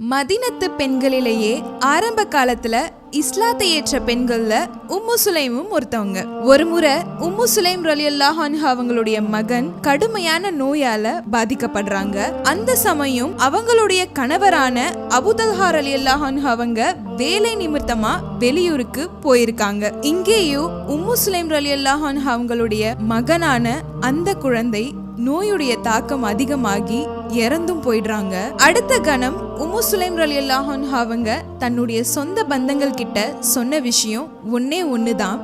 மதினத்து பெண்களிலேயே ஆரம்ப காலத்துல இஸ்லாத்தை ஏற்ற பெண்கள்ல உம்மு சுலைமும் ஒருத்தவங்க. ஒரு முறை உம்மு சுலைம் ரலியல்லாஹு அன்ஹு அவங்களுடைய மகன் கடுமையான நோயால பாதிக்கப்படுறாங்க. அந்த சமயம் அவங்களுடைய கணவரான அபுதல்ஹா ரலியல்லாஹு அன்ஹு அவங்க வேலை நிமித்தமா வெளியூருக்கு போயிருக்காங்க. இங்கேயும் உம்மு சுலைம் ரலியல்லாஹு அன்ஹு அவங்களுடைய மகனான அந்த குழந்தை நோயுடைய தாக்கம் அதிகமாகி இறந்தும் போயிடுறாங்க. அடுத்த கணம் உமு சுலைம் ரலி அவங்க தன்னுடைய சொந்த பந்தங்கள் கிட்ட சொன்ன விஷயம் ஒன்னே தான்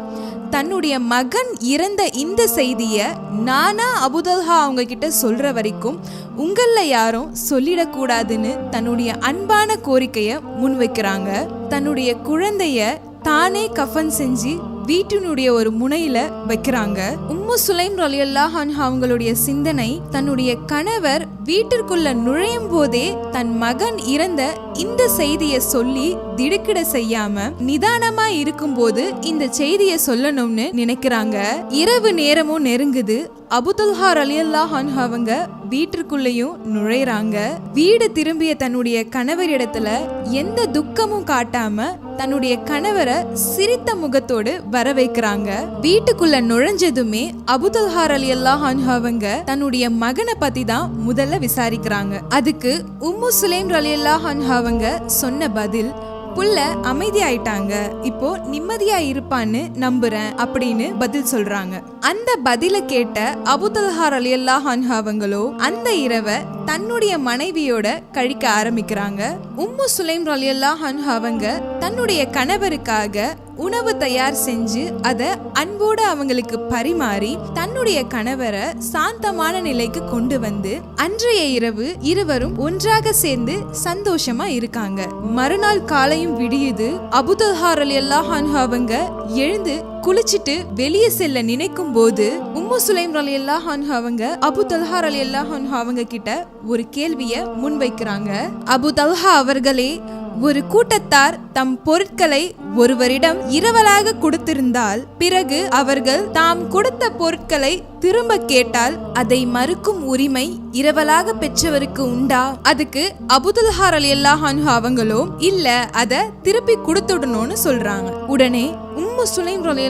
தன்னுடைய மகன் இறந்த இந்த செய்தியை நானா அபுதல்ஹா அவங்க கிட்ட சொல்ற வரைக்கும் உங்களில் யாரும் சொல்லிடக்கூடாதுன்னு தன்னுடைய அன்பான கோரிக்கையை முன்வைக்கிறாங்க. தன்னுடைய குழந்தைய தானே கஃபன் செஞ்சு வீட்டினுடைய ஒரு முனையில வைக்கிறாங்க. உம்மு சுலைம் ரலியல்லாஹ் அவங்களுடைய சிந்தனை தன்னுடைய கணவர் வீட்டிற்குள்ள நுழையும் போதே தன் மகன் இறந்த இந்த செய்தியை சொல்லி திடுக்கிட செய்யாம நிதானமா இருக்கும்போது இந்த செய்தியை சொல்லணும்னு நினைக்கிறாங்க. இரவு நேரமும் நெருங்குது. அபுதுல்ஹார் அலியல்லா அன்ஹு அவங்க வீட்டிற்குள்ளேயும் நுழையிறாங்க. வீடு திரும்பிய தன்னுடைய கணவரிடத்துல எந்த துக்கமும் காட்டாம தன்னுடைய கணவரை சிரித்த முகத்தோடு வர வைக்கிறாங்க வீட்டுக்குள்ள நுழைஞ்சதுமே அபுதுல்ஹார் அலி அல்லாஹ் அவங்க தன்னுடைய மகனை பத்தி தான் முதல்ல விசாரிக்கிறாங்க. அதுக்கு உம்மு சுலேம் அலி அல்லாஹ் அவங்க சொன்ன பதில் புள்ள அமைதியாயிட்டாங்க. இப்போ நிம்மதியா இருப்பான்னு நம்புறேன் அப்படின்னு பதில் சொல்றாங்க. அந்த பதில கேட்ட அபுதல்ஹார் அலி அல்லாஹ் அவங்களோ அந்த இரவை தன்னுடைய மனைவியோட கழிக்க ஆரம்பிக்கிறாங்க. உம்மு சுலைம் அலி அல்லாஹ் அவங்க தன்னுடைய கணவருக்காக உணவு தயார் செஞ்சு அதை அன்போடு அவங்களுக்கு பரிமாறி தன்னுடைய கணவரை சாந்தமான நிலைக்கு கொண்டு வந்து அன்றைய இரவு இருவரும் ஒன்றாக சேர்ந்து சந்தோஷமா இருக்காங்க. மறுநாள் காலையும் விடியுது. அபுதல்ஹார் அலி அல்லாஹான் அவங்க எழுந்து குளிச்சிட்டு வெளியே செல்ல நினைக்கும் போது உம்மு சுலைம் அலி அல்லாஹான் அவங்க அபு தல்ஹார் அலி அல்லாஹான் அவங்க கிட்ட ஒரு கேள்விய முன்வைக்கிறாங்க. அபு தல்ஹா அவர்களே ஒரு கூட்டத்தார் தம் பொருட்களை ஒருவரிடம் இரவலாக கொடுத்திருந்தால் பிறகு அவர்கள் தாம் கொடுத்த பொருட்களை திரும்ப கேட்டால் அதை மறுக்கும் உரிமை இரவலாக பெற்றவருக்கு உண்டா? அதுக்கு அபுதுல்ஹார் அலி அல்லாஹானு அவங்களோ இல்ல அத திருப்பி கொடுத்துடணும்னு சொல்றாங்க. உடனே உம்மு சுலைம் அலி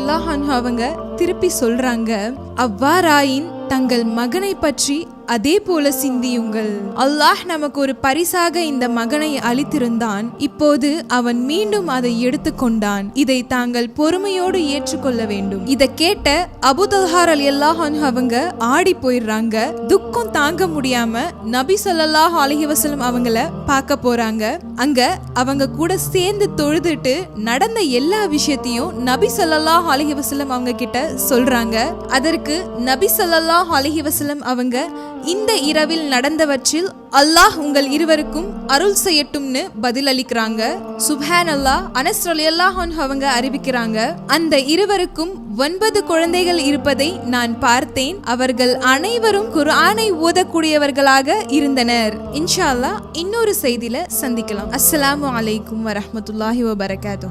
அவங்க திருப்பி சொல்றாங்க. அவ்வாறாயின் தங்கள் மகனை பற்றி அதே போல சிந்தியுங்கள். அல்லாஹ் நமக்கு ஒரு பரிசாக இந்த மகனை அளித்திருந்தான். இப்போது அவன் மீண்டும் அதை எடுத்துக்கொண்டான் இதை தாங்கள் பொறுமையோடு ஏற்றுக்கொள்ள வேண்டும். இதை கேட்ட அபுதல்ஹார் அலி அல்லாஹ் அவங்க ஆடி போயிடுறாங்க. துக்கம் தாங்க முடியாம நபி சொல்லாஹ் அலைஹி அவங்கள பார்க்க போறாங்க. அங்க அவங்க கூட சேர்ந்து தொழுதுட்டு நடந்த எல்லா விஷயத்தையும் நபி சொல்லாஹ் அலைஹி அவங்க கிட்ட சொல்றாங்க. அதற்கு நபி சொல்லாஹ் அலைஹி அவங்க இந்த இரவில் நடந்தவற்றில் அல்லாஹ் உங்கள் இருவருக்கும் அருள் செய்யட்டும்னு பதில் அளிக்கிறாங்க சுப்ஹான் அல்லாஹ் அனஸ் அல்லாஹ் அவங்க அறிவிக்கிறாங்க அந்த இருவருக்கும் ஒன்பது குழந்தைகள் இருப்பதை நான் பார்த்தேன். அவர்கள் அனைவரும் குர்ஆனை ஓதக்கூடியவர்களாக இருந்தனர். இன்ஷா அல்லாஹ் இன்னொரு செய்தியில சந்திக்கலாம். அஸ்லாம் அலைக்கும் வரமத்துல்லாஹி வபரகாத்தூ